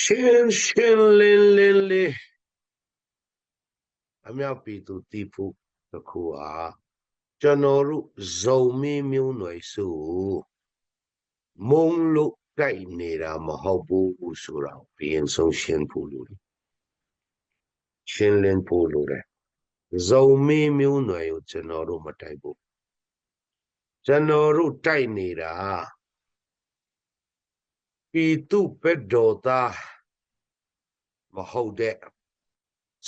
ရှင်းရှင်းလင်းလင်းလေးအမြောက်ပြည်သူတည်ဖို့တစ်ခုဟာကျွန်တော်တို့ဇုံမင်းမျိုးနွယ်စုကိုမုံလို့တိုက်နေတာမဟုတ်ဘူးဆိုတာကိုဘယင်ဆုံးရှင်းဖို့လိုတယ်ရှင်းလင်းဖို့လိုတယ်ဇုံမင်းမျိုးနွယ်ကိုကျွန်တော်တို့မတိုက်ဘူးကျွန်တော်တို့တိုက်နေတာ ပြည်သူဘက်တော်သားမဟုတ်တဲ့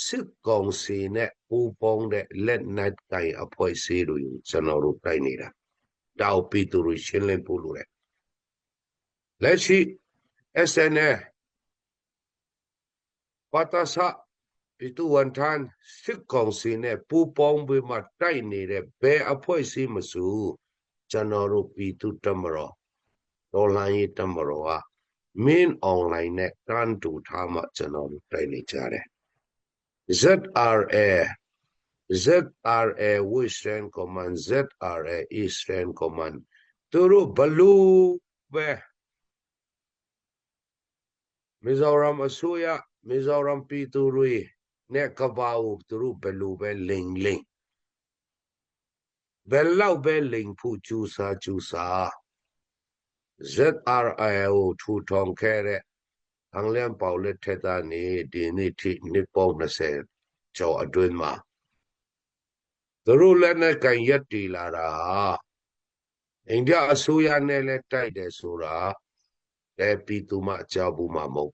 စစ်ကောင်စီနဲ့ပူးပေါင်းတဲ့လက်နက်ကိုင်အဖွဲ့အစည်းတွေကိုကျွန်တော်တို့တိုက်နေတာတောက်ပြည်သူတွေရှင်းလင်းဖို့လိုတယ်လက်ရှိ SNL ပတ္တဆပြည်သူဝန်ထမ်းစစ်ကောင်စီနဲ့ပူးပေါင်းပြီးမှတိုက်နေတဲ့ဘယ်အဖွဲ့အစည်းမဆိုကျွန်တော်တို့ပြည်သူတမတော်ဒေါ်လာရေးတမတော်က main online နဲ့တန်းတူထားမှကျွန်တော်တို့တိုက်နေကြတယ် ZRA ZRA Western Command ZRA Eastern Command သူတို့ဘလူပဲမီဇိုရမ်အစိုးရမီဇိုရမ်ပြည်သူတွေ နဲ့ကဘာကိုသူတို့ဘလူပဲလိန်လိန်ဘယ်လောက်ပဲလိန်ဖို့ကြူစာကြူစာ ZRA ကိုထူထောင်ခဲ့တဲ့အင်္ဂလန်ပေါလက်ထက်သားနေဒီနေ့ထိနှစ်ပေါင်း20ကျော်အတွင်းမှာသူတို့လက်နဲ့ကန်ရက်တီလာတာဟာအိန္ဒိယအစိုးရနဲ့လည်းတိုက်တယ်ဆိုတာအဲပြည်သူမှအကြောက်ဘူးမှာမဟုတ်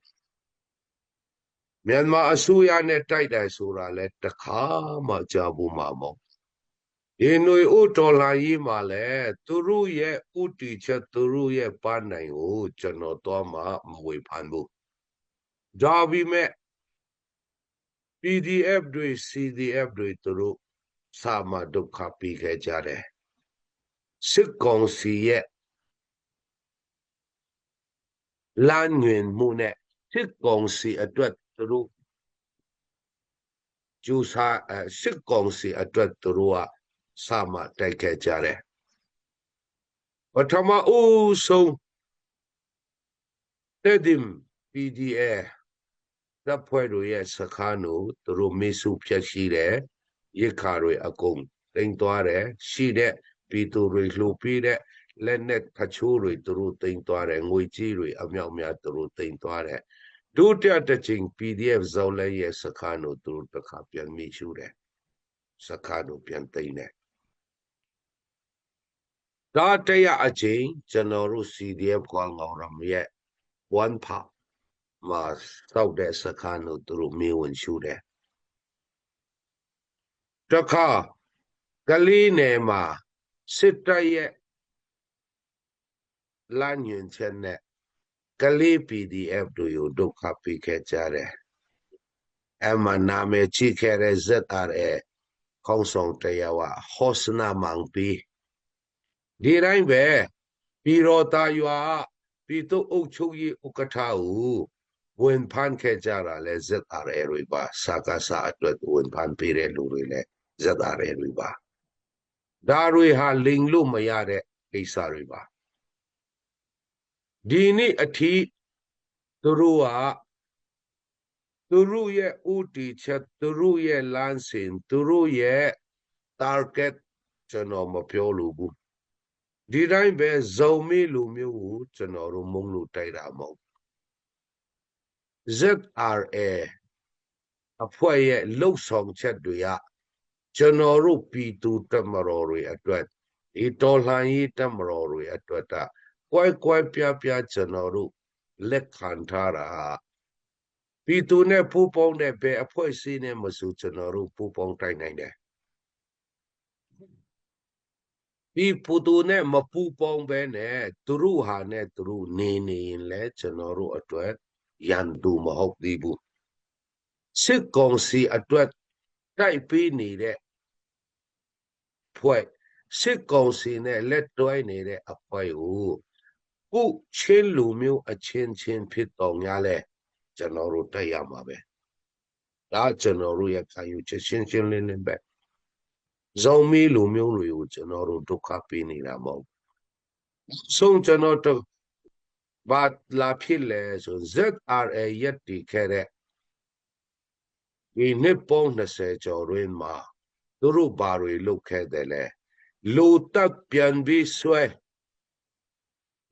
မြန်မာအစိုးရနဲ့တိုက်တယ်ဆိုတာလည်းတခါမှကြောက်ဘူးမှာမဟုတ် ဒီຫນွေဥတော်လာရေးမှာလဲသူတို့ရဲ့ဥတီချက်သူတို့ရဲ့ပန်းနိုင်ကိုကျွန်တော်တော့မှမဝေဖန်ဘူးဒါပေမဲ့ PDF တွေ CDF တွေသူတို့စာမဒုက္ခပြီးခဲ့ကြတယ်စစ်ကောင်စီရဲ့လမ်းညွင်မှုနဲ့စစ်ကောင်စီအတွက်သူတို့ကျူစာအစစ်ကောင်စီအတွက်သူတို့က စာမတိုက်ခဲ့ကြတယ်ပထမဦးဆုံးတဲ့ဒီ PDF တပ်ဖွဲ့တို့ရဲ့စခန်းကိုသူတို့မေစုဖြတ်ရှိတယ်ရစ်ခါတွေအကုန်တင်သွားတယ်ရှိတဲ့ပြည်သူတွေလှုပ်ပြီးတဲ့လက်နဲ့ခချိုးတွေသူတို့တင်သွားတယ်ငွေကြီးတွေအမြောက်များသူတို့တင်သွားတယ်ဒုတိယတစ်ချိန် PDF ဇော်လဲရဲ့စခန်းကိုသူတို့တစ်ခါပြန်မိရှုတယ်စခန်းကိုပြန်သိမ်းတယ် ဒါတရအချိန်ကျွန်တော်တို့ CDF ကောင်းကောင်ရမရဲ့ one part မှာစောက်တဲ့စခန်းကိုသူတို့မေးဝင်ရှုတယ်တခါကလေးနယ်မှာစစ်တပ်ရဲ့လမ်းညွှန်ချက်နဲ့ကလေး PDF တို့ကိုဒုက္ခပေးခဲ့ကြတယ်အမနာမည်ချိခဲ့တဲ့ ZRA ခေါင်းဆောင်တရားဝဟောစနာမန်ပီ ဒီတိုင်းပဲပြည်တော်သားရွာပြည်သူ့အုပ်ချုပ်ရေးဥက္ကဋ္ဌကိုဝင်ဖန်ခဲ့ကြတာလဲ ZRA တွေပါစကားစားအတွက်ဝင်ဖန်ပေးတဲ့လူတွေလဲ ZRA တွေပါဒါတွေဟာလိန်လို့မရတဲ့ကိစ္စတွေပါဒီနေ့အထိသူတို့ကသူတို့ရဲ့ဥတီချက်သူတို့ရဲ့လမ်းစဉ်သူတို့ရဲ့ target ကျွန်တော်မပြောလို့ဘူး ဒီတိုင်းပဲဇုံမေးလူမျိုးကိုကျွန်တော်တို့မုံလို့တိုက်တာမဟုတ် ZRA အဖွဲ့ရဲ့လှုပ်ဆောင်ချက်တွေကကျွန်တော်တို့ပြည်သူတက်မတော်တွေအတွက်ဒီတော်လှန်ရေးတက်မတော်တွေအတွက်ကကွဲကွဲပြားပြားကျွန်တော်တို့လက်ခံထားတာပြည်သူနဲ့ပူးပေါင်းတဲ့ဘယ်အဖွဲ့အစည်းနဲ့မဆိုကျွန်တော်တို့ပူးပေါင်းတိုက်နိုင်တယ် ဒီပူတူနဲ့မပူပေါင်းပဲနဲ့သူတို့ဟာနဲ့သူတို့နေနေရင်လဲကျွန်တော်တို့အတွက်ရန်သူမဟုတ်သေးဘူးစစ်ကောင်စီအတွက်တိုက်ပေးနေတဲ့ဖွဲ့စစ်ကောင်စီနဲ့လက်တွဲနေတဲ့အဖွဲကိုခုချင်းလူမျိုးအချင်းချင်းဖြစ်တော်များလဲကျွန်တော်တို့တက်ရမှာပဲဒါကျွန်တော်တို့ရဲ့ခံယူချက်ရှင်းရှင်းလင်းလင်းပဲ ဇုံမီလူမျိုးတွေကိုကျွန်တော်တို့ဒုက္ခပေးနေတာမဟုတ်ဆုံးကျွန်တော်တို့ဗဘာလာဖြစ်လဲဆို ZRA ရက်တည်ခဲ့တဲ့ဒီနှစ်ပေါင်း20ကျော်တွင်မှာသူတို့ဘာတွေလုပ်ခဲ့တယ်လဲလူတပ်ပြန်ပြီးဆွဲ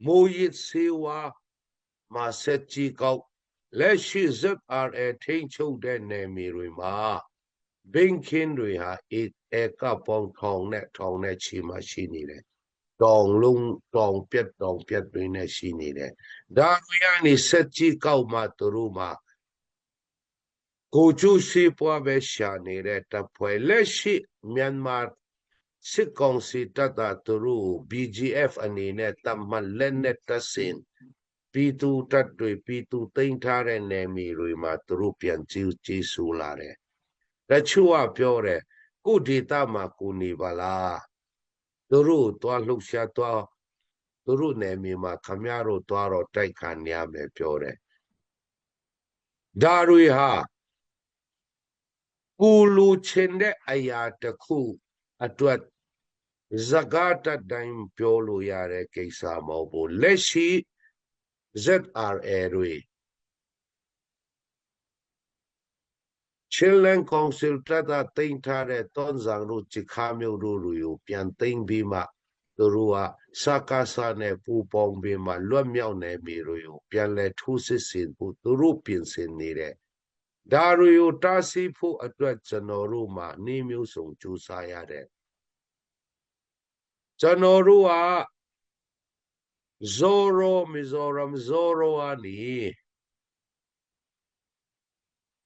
မိုးရစ်စေဝါမှာဆက်ကြီးကောက်လက်ရှိ ZRA ထိန်ချုပ်တဲ့နယ်မြေတွေမှာဘင်ခင်းတွေဟာအေ အကပေါင်းထောင်နဲ့ထောင်နဲ့ချီမှရှိနေတယ်တောင်လုံးတောင်ပြက်တောင်ပြက်တွေနဲ့ရှိနေတယ်ဒါတွေကနေဆက်ကြီးကောက်မှသူတို့မှာကိုကျူစီပွားပဲရှာနေတဲ့တပ်ဖွဲ့လက်ရှိမြန်မာစစ်ကောင်စီတပ်သားသူတို့ BGF အနေနဲ့တမန်လက်နဲ့တဆင်ပြည်သူတပ်တွေပြည်သူသိမ်းထားတဲ့နယ်မြေတွေမှာသူတို့ပြန်ကြည့်ကြည့်ဆူလာတယ်။တချို့ကပြောတယ် ကိုဒေတာမှာကိုနေပါလား။သူတို့သွားလှုပ်ရှားသွားသူတို့နယ်မြေမှာခမရတို့သွားတော့တိုက်ခံရမယ်ပြောတယ်။ဒါတွေဟာကိုလူချင်တဲ့အရာတစ်ခုအတွက်ဇဂတ်တိုင်းပြောလို့ရတဲ့ကိစ္စမဟုတ်ဘူးလက်ရှိ ZRA တွေ Children Council တတ်တာတင်ထားတဲ့တွန်ဆောင်တို့ချခါမျိုးတို့ကိုပြန်သိမ်းပြီးမှသူတို့ကစကားစနဲ့ပူပေါင်းပြီးမှလွတ်မြောက်နေပြီတို့ပြန်လဲထိုးစစ်ဆင်ဖို့သူတို့ပြင်ဆင်နေတဲ့ဒါတွေကိုတားဆီးဖို့အတွက်ကျွန်တော်တို့မှာနေမျိုးစုံကြိုးစားရတဲ့ကျွန်တော်တို့က Zoro Mizoram Zoro ကနေ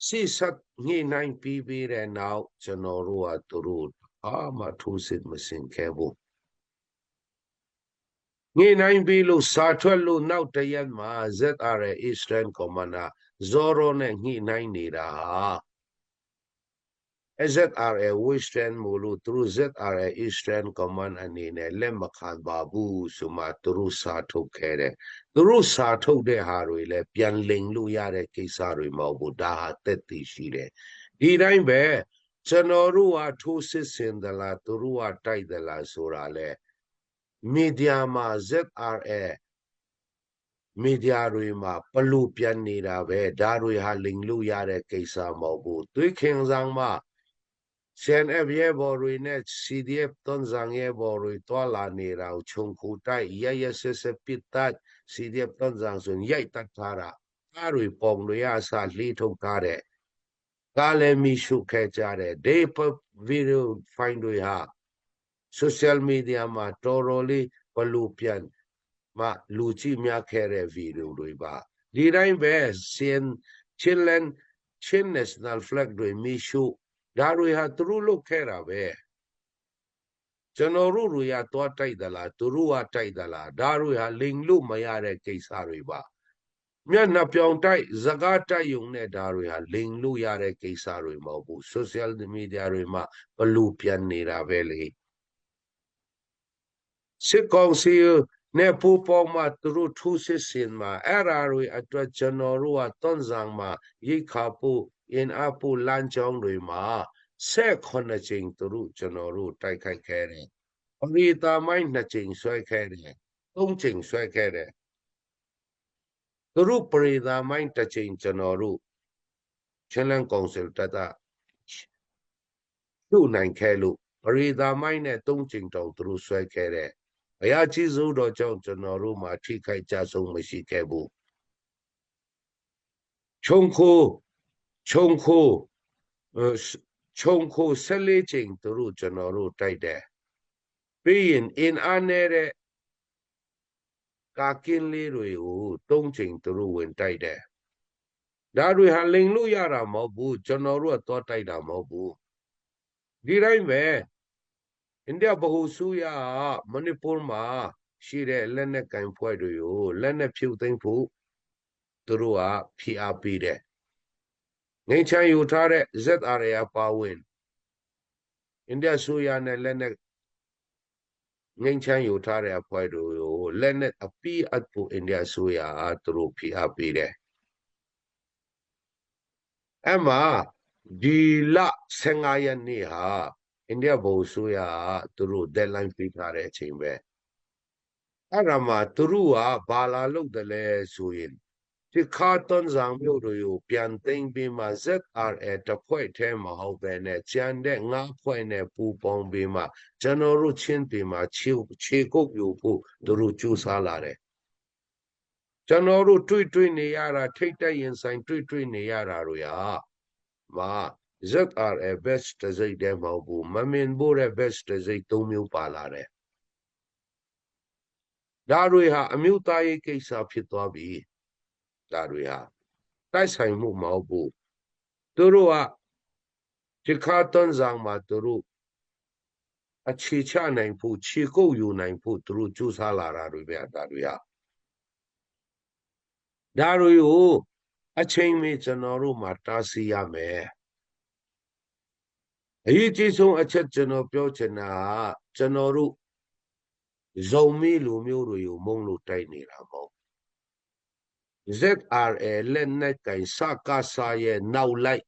စိစတ်ညှိနှိုင်းပြီးပြီးတဲ့နောက်ကျွန်တော်တို့ကသူတို့အာမထိုးစစ်မစင်ခဲ့ဘူးညှိနှိုင်းပြီးလို့စာထွက်လို့နောက်တရက်မှာ ZRA Eastern Commander Zoro နဲ့ညှိနှိုင်းနေတာဟာ ZRA Western မလို့သူတို့ ZRA Eastern Command အနေနဲ့လက်မခံပါဘူးဆိုမှသူတို့စာထုတ်ခဲ့တယ်သူတို့စာထုတ်တဲ့ဟာတွေလည်းပြန်လိန်လို့ရတဲ့ကိစ္စတွေမဟုတ်ဘူးဒါဟာတက်တည်ရှိတယ်ဒီတိုင်းပဲကျွန်တော်တို့ကထိုးစစ်ဆင်သလားသူတို့ကတိုက်သလားဆိုတာလေမီဒီယာမှာ ZRA မီဒီယာတွေမှာဘလို့ပြန်နေတာပဲဒါတွေဟာလိန်လို့ရတဲ့ကိစ္စမဟုတ်ဘူးသွေးခင်ဆောင်မှာ CNF ရဲဘော်တွေနဲ့ CDF တွန်းဆောင်ရဲဘော်တွေတွာလာနေတာကိုခြုံခုတိုက်ရရဆက်ဆက်ပစ်တတ် CDF တွန်းဆောင်ဆိုရိုက်တတ်ထားတာကားတွေပုံတွေအစားလှေးထုတ်ထားတဲ့ကားလည်းမီရှုခဲ့ကြတဲ့ဒေးပဗီဒီယိုဖိုင်တွေဟာ social media မှာတော်တော်လေးဘလူပြန်မှလူကြည့်များခဲ့တဲ့ဗီဒီယိုတွေပါဒီတိုင်းပဲ CN Children Chin National Flag တွေမီရှု ဒါတွေဟာသူတို့လုပ်ခဲ့တာပဲကျွန်တော်တို့တွေကသွားတိုက်သလားသူတို့ကတိုက်သလားဒါတွေဟာလိန်လို့မရတဲ့ကိစ္စတွေပါမျက်နှာပြောင်တိုက်ဇကားတိုက်ယုံနဲ့ဒါတွေဟာလိန်လို့ရတဲ့ကိစ္စတွေမဟုတ်ဘူး social media တွေမှာဘလူပြန်နေတာပဲလေစစ်ကောင်စီနဲ့ပူပေါင်းမှသူတို့ထိုးစစ်ဆင်မှာအဲ့ဓာတွေအတွက်ကျွန်တော်တို့ကတွန်းဆောင်မှာရိတ်ခါဖို့ အင်အားပိုလမ်းကြောင်းတွေမှာဆက်ခုနှစ်ချိန်သူတို့ကျွန်တော်တို့တိုက်ခိုက်ခဲ့တယ်။ပရိသာမိုင်းနှစ်ချိန်ဆွဲခဲ့တယ်။သုံးချိန်ဆွဲခဲ့တယ်။သူတို့ပရိသာမိုင်းတစ်ချိန်ကျွန်တော်တို့ချင်းလန်ကောင်ဆယ်တတသူ့နိုင်ခဲ့လို့ပရိသာမိုင်းနဲ့သုံးချိန်တောင်သူတို့ဆွဲခဲ့တယ်။အရာကြီးစိုးတော့ကြောင့်ကျွန်တော်တို့မှာထိခိုက်ကြဆုံးမရှိခဲ့ဘူး။ခြုံခိုး ခြုံခိုခြုံခို14ချိန်သူတို့ကျွန်တော်တို့တိုက်တယ်ပြီးရင်အင်အားနေတဲ့ကာကင်းလေးတွေကို၃ချိန်သူတို့ဝင်တိုက်တယ်ဒါတွေဟာလိန်လို့ရတာမဟုတ်ဘူးကျွန်တော်တို့ကတော့တိုက်တာမဟုတ်ဘူးဒီတိုင်းပဲအိန္ဒိယဗဟိုစုရမဏိပူမှာရှိတဲ့လက်နက်ကင်ဖွဲ့တွေကိုလက်နက်ဖြုတ်သိမ်းဖို့သူတို့ကဖိအားပေးတယ် ငိမ့်ချမ်းယူထားတဲ့ ZRA ပါဝင်အိန္ဒိယဆိုရနဲ့လက်နဲ့ငိမ့်ချမ်းယူထားတဲ့အဖွဲ့တို့ကိုလက်နဲ့အပီးအပ်ဖို့အိန္ဒိယဆိုရအားသူတို့ဖိအားပေးတယ်အမှဒီလ15ရက်နေ့ဟာအိန္ဒိယဘုံဆိုရသူတို့ deadline ပေးထားတဲ့အချိန်ပဲအဲ့ဒါမှသူတို့ကဘာလာလုပ်တယ်လဲဆိုရင် ဒီခါတွန်ဆောင်မျိုးတွေကိုပြန်သိမ်းပြီးမှ ZRA တစ်ဖွဲ့ထဲမဟုတ်ပဲနဲ့ကျန်တဲ့ငါးဖွဲ့နဲ့ပူပေါင်းပြီးမှကျွန်တော်တို့ချင်းပြည်မှာခြေခြေကုပ်ယူဖို့သူတို့ကြိုးစားလာတယ်ကျွန်တော်တို့တွေ့တွေ့နေရတာထိတ်တက်ရင်ဆိုင်တွေ့တွေ့နေရတာတွေဟာမာ ZRA best တစ်စိတ်တည်းမဟုတ်ဘူးမမင်ဖို့တဲ့ best တစ်စိတ်၃မျိုးပါလာတယ်ဒါတွေဟာအမျိုးသားရေးကိစ္စဖြစ်သွားပြီ ဒါတွေဟာတိုက်ဆိုင်မှုမဟုတ်ဘူးသူတို့ကဒီခါတွန်းဆောင်မှာသူတို့အခြေချနိုင်ဖို့ခြေကုပ်ယူနိုင်ဖို့သူတို့ကြိုးစားလာတာတွေပဲဒါတွေဟာဒါတွေကိုအချိန်မီကျွန်တော်တို့မှာတားဆီးရမယ်အရေးကြီးဆုံးအချက်ကျွန်တော်ပြောချင်တာကကျွန်တော်တို့ဇုံမီလူမျိုးတွေကိုမုံလို့တိုက်နေတာမဟုတ် ZRA လက်နက်ကင်စကားစာရဲ့နောက်လိုက်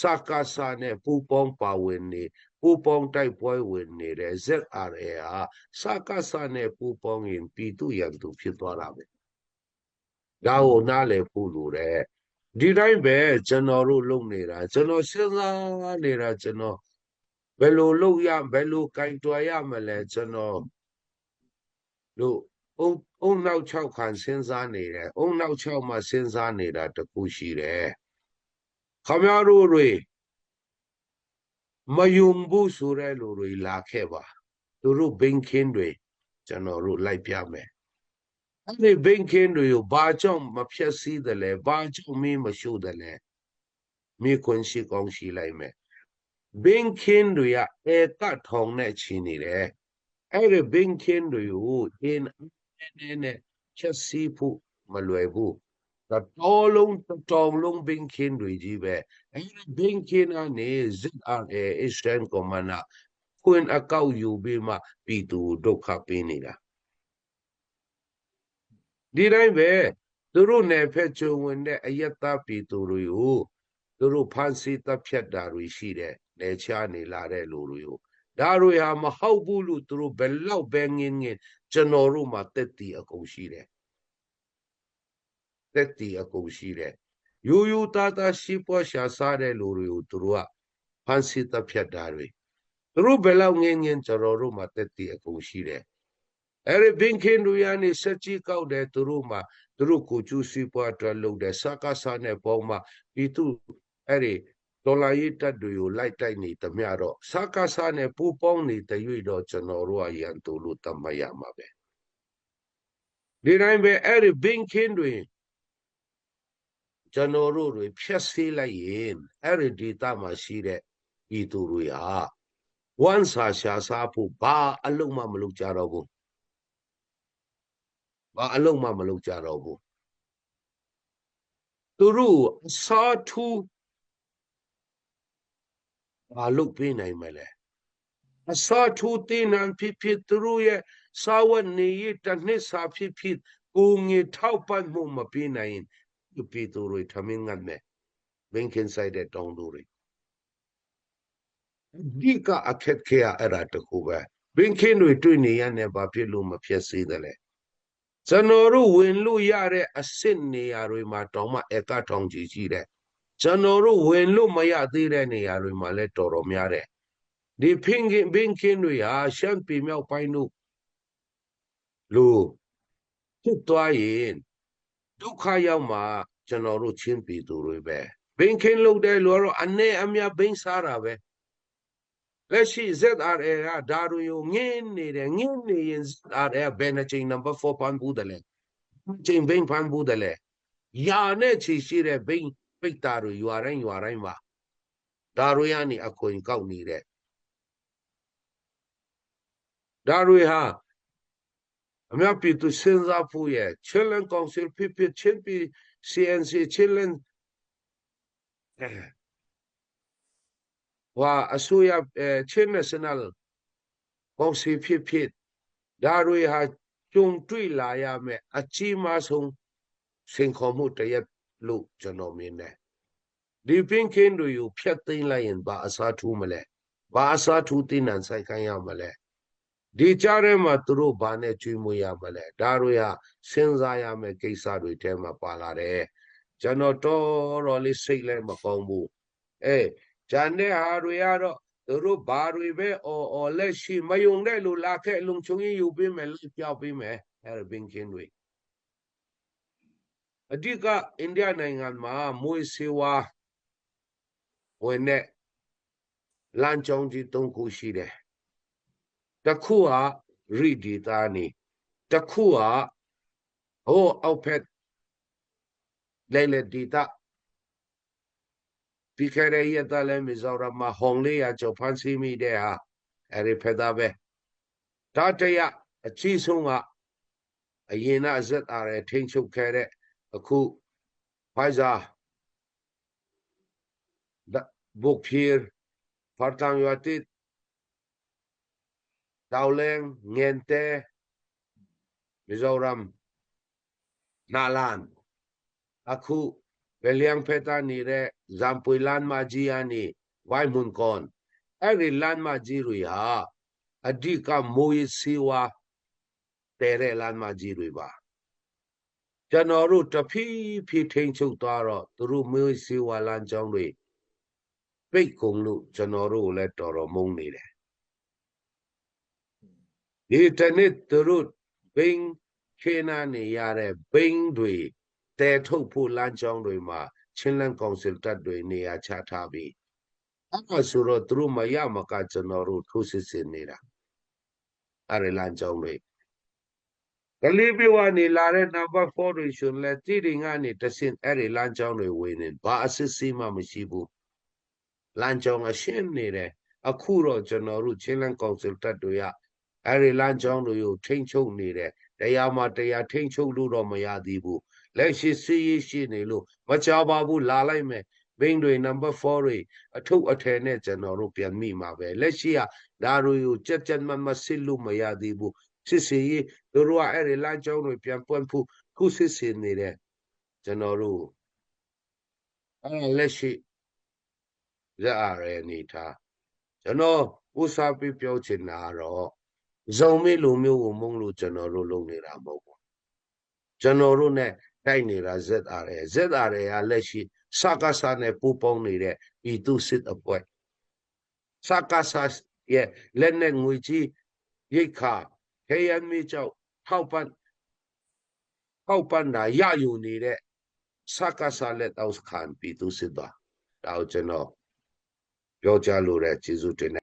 စကားစာနဲ့ပူပေါင်းပါဝင်နေပူပေါင်းတိုက်ပွဲဝင်နေတဲ့ ZRA ဟာစကားစာနဲ့ပူပေါင်းရင်ပြည်သူရန်သူဖြစ်သွားတာပဲဒါကိုနားလည်ဖို့လိုတယ်ဒီတိုင်းပဲကျွန်တော်တို့လုပ်နေတာကျွန်တော်စဉ်းစားနေတာကျွန်တော်ဘယ်လိုလုပ်ရဘယ်လိုကင်တွယ်ရမလဲကျွန်တော်တို့ အုံအုံနောက်6ခံစဉ်းစားနေတယ်အုံနောက်6မှာစဉ်းစားနေတာတခုရှိတယ်ခမရတို့တွေမယုံဘူးဆိုတဲ့လူတွေလာခဲ့ပါသူတို့ဘိန်းခင်းတွေကျွန်တော်တို့လိုက်ပြမယ်အဲ့ဒီဘိန်းခင်းတွေကိုဘာကြောင့်မဖြက်စီးတယ်လဲဘာကြောင့်မင်းမရှို့တယ်လဲမိခွန်းရှိကောင်းရှိလိုက်မယ်ဘိန်းခင်းတွေကဧကထောင်နဲ့ချီနေတယ်အဲ့ဒီဘိန်းခင်းတွေကိုအင်း နဲ့နဲ့ချက်စီးဖို့မလွယ်ဘူးတော်လုံးတော်လုံးဘိန်းခင်းတွေကြီးပဲအဲ့ဒီဘိန်းခင်းကနေ ZRA Eastern Command ခွင်အကောက်ယူပြီးမှပြည်သူဒုက္ခပေးနေတာဒီတိုင်းပဲသူတို့နယ်ဖက်ချုံဝင်တဲ့အယက်သားပြည်သူတွေကိုသူတို့ဖမ်းဆီးတပ်ဖြတ်တာတွေရှိတယ်လေချားနေလာတဲ့လူတွေကိုဒါတွေဟာမဟုတ်ဘူးလို့သူတို့ဘယ်လောက်ပဲငင်းငင်း ကျွန်တော်တို့မှာတက်တီအကုန်ရှိတယ်တက်တီအကုန်ရှိတယ်ယူယူတာတာရှိပေါ်ရှာစားတဲ့လူတွေကိုသူတို့ကဖမ်းဆီးတပ်ဖြတ်တာတွေသူတို့ဘယ်လောက်ငင်းငင်းကျွန်တော်တို့မှာတက်တီအကုန်ရှိတယ်အဲ့ဒီဘင်ခင်တို့ရနေစက်ကြီးကောက်တယ်သူတို့မှာသူတို့ကိုကျူးစီပွားအတွက်လုပ်တယ်စကားစားနဲ့ပေါင်းမှာဒီသူအဲ့ဒီ ဒေါ်လာရေးတက်တွေကိုလိုက်တိုက်နေသမျှတော့စကားစားနဲ့ပူပေါင်းနေတဲ့၍တော့ကျွန်တော်တို့အရန်တူလို့တတ်မှတ်ရမှာပဲဒီတိုင်းပဲအဲ့ဒီဘင်ခင်တွေကျွန်တော်တို့တွေဖြက်ဆေးလိုက်ရင်အဲ့ဒီဒေတာမှာရှိတဲ့ဤသူတွေဟာဝမ်းစာရှာစားဖို့ဘာအလုံးမမလုပ်ကြတော့ဘူးဘာအလုံးမမလုပ်ကြတော့ဘူးသူတို့အစားထူး ဘာလုပ်ပေးနိုင်မလဲအစားထူးတင်းနံဖြစ်ဖြစ်သူတို့ရဲ့စာဝတ်နေရတစ်နှစ်စာဖြစ်ဖြစ်ကိုငေထောက်ပံ့မှုမပေးနိုင်ဒီပြည်သူတွေထမင်းငတ်မယ်ဘင်ခင်ဆိုင်တဲ့တောင်းသူတွေဒီကအခက်ခဲအဲ့ဒါတခုပဲဘင်ခင်တွေတွေ့နေရတဲ့ဘာဖြစ်လို့မဖြစ်စေတယ်လဲကျွန်တော်တို့ဝင်လို့ရတဲ့အစ်စ်နေရာတွေမှာတောင်မှအကထောင်ကြီးရှိတယ် ကျွန်တော်တို့ဝင်လို့မရသေးတဲ့နေရာတွေမှာလည်းတော်တော်များတယ်ဒီဖင်ခင်ဘင်ခင်တွေဟာရှမ်းပြည်မြောက်ပိုင်းတို့လို့ဖြစ်သွားရင်ဒုက္ခရောက်မှာကျွန်တော်တို့ချင်းပြည်သူတွေပဲဘင်ခင်လုပ်တဲ့လူကတော့အနေအမြဘိန်းစားတာပဲလက်ရှိ ZRA ကဒါတွေကိုငင်းနေတယ်ငင်းနေရင် ZRA ဘယ်နှချိန် number 4ဖန်ဘူးတယ်လဲချိန်ဘိန်းဖန်ဘူးတယ်လဲယာနဲ့ချီရှိတဲ့ဘိန်း ပိတ်တာတွေရွာတိုင်းရွာတိုင်းမှာဒါတွေကနေအခွင့်ကောက်နေတဲ့ဒါတွေဟာအများပြည်သူစဉ်းစားဖို့ရဲ့ Children Council ဖြစ်ဖြစ်ချင်းပြည် CNC Children ဝါအစိုးရချင်း National Council ဖြစ်ဖြစ်ဒါတွေဟာကြုံတွေ့လာရမယ်အကြီးမားဆုံးစင်ခေါ်မှုတရက် လို့ကျွန်တော်မြင်တယ်ဒီပင်ခင်းတွေကိုဖျက်သိမ်းလိုက်ရင်ဘာအစားထူးမလဲဘာအစားထူးသိနံဆိုင်ခိုင်းရမလဲဒီကြားထဲမှာသူတို့ဘာနဲ့ကျွေးမွေးရမလဲဒါတွေဟာစဉ်းစားရမယ့်ကိစ္စတွေထဲမှာပါလာတယ်ကျွန်တော်တော်တော်လေးစိတ်လည်းမကောင်းဘူးအဲဂျန်တဲ့ဟာတွေကတော့သူတို့ဘာတွေပဲအော်အော်လက်ရှိမယုံတဲ့လူလာခဲ့လုံချုံရင်ယူပေးမယ်လက်ပြောက်ပေးမယ်အဲဘင်းကင်းတွေ အဓိကအိန္ဒိယနိုင်ငံမှာမွေးစေဝါဝင်တဲ့လမ်းကြောင်းကြီး၃ခုရှိတယ်တစ်ခုကရိဒီတာနေတစ်ခုကဟိုအောက်ဖက်လဲလေဒီတာဒီခရရဲ့တလည်းမီဇောရမဟောင်လေးရကျော်ဖန်စီမိတဲ့ဟာအဲ့ဒီဖက်သားပဲဒါတရအကြီးဆုံးကအရင်ကအဇက်အားရထိန်ချုပ်ခဲ့တဲ့ အခုဖိုင်ဇာဘုတ်ဖြီဖာတန်ယဝတိတောက်လင်းငင်တဲမီဇောရမ်နာလန်အခုဘယ်လျံဖက်တာနေတဲ့ဇမ်ပွေလန်မာဂျီယာနီဝိုင်မွန်ကွန်အဲ့ဒီလန်မာဂျီတွေဟာအဓိကမိုးရစီဝါတဲတဲ့လန်မာဂျီတွေပါ ကျွန်တော်တို့တဖြည်းဖြည်းထိန်ချုပ်သွားတော့သူတို့မိုးစီဝါလန်ကြောင်းတွေပိတ်ကုန်လို့ကျွန်တော်တို့လည်းတော်တော်မုန်းနေတယ်ဒီတနေ့သူတို့ဘိန်းခေနာနေရတဲ့ဘိန်းတွေတဲထုတ်ဖို့လမ်းကြောင်းတွေမှာချင်းလန်းကောင်စစ်တပ်တွေနေရာချထားပြီးအဲ့ဒါဆိုတော့သူတို့မရမကကျွန်တော်တို့ထိုးစစ်ဆင်နေတာအဲ့ဒီလမ်းကြောင်းတွေ ကလေးပြဝနေလာတဲ့ number 4တွေရှင်လဲတိတိငါနေတဆင်အဲ့ဒီလမ်းကြောင်းတွေဝင်နေဘာအစစ်စီးမှမရှိဘူးလမ်းကြောင်းအရှင်းနေတယ်အခုတော့ကျွန်တော်တို့ချင်းလန်းကောင်စစ်တပ်တွေရအဲ့ဒီလမ်းကြောင်းတွေကိုထိမ့်ချုပ်နေတယ်တရားမှတရားထိမ့်ချုပ်လို့တော့မရသေးဘူးလက်ရှိစီးရေးရှိနေလို့မချပါဘူးလာလိုက်မယ်ဘိန်းတွေနံပါတ်4တွေအထုပ်အထည်နဲ့ကျွန်တော်တို့ပြန်မိမှာပဲလက်ရှိကဒါတွေကိုကြက်ကြက်မမစစ်လို့မရသေးဘူး စစ်စီရေးတို့ကအဲ့ဒီလမ်းကြောင်းတွေပြန်ပွင့်ဖို့ခုစစ်စီနေတဲ့ကျွန်တော်တို့အဲ့လက်ရှိရရနေထားကျွန်တော်ဥစားပြပြောချင်တာကတော့ဇုံမေလိုမျိုးကိုမုံလို့ကျွန်တော်တို့လုပ်နေတာမဟုတ်ဘူးကျွန်တော်တို့ ਨੇ တိုက်နေတာ ZRA ZRA ကလက်ရှိစကားစားနဲ့ပူပေါင်းနေတဲ့ပြည်သူစစ်အဖွဲ့စကားစားရဲ့လက်နဲ့ငွေကြီးရိတ်ခါ ခေယံမီကျောက်ထောက်ပံ့ထောက်ပံ့တာရယူနေတဲ့စကားစားလက်တော့ခံပြည်သူစစ်ပါတောက်ကျွန်တော်ပြောကြလို့တဲ့ကျေးဇူးတင်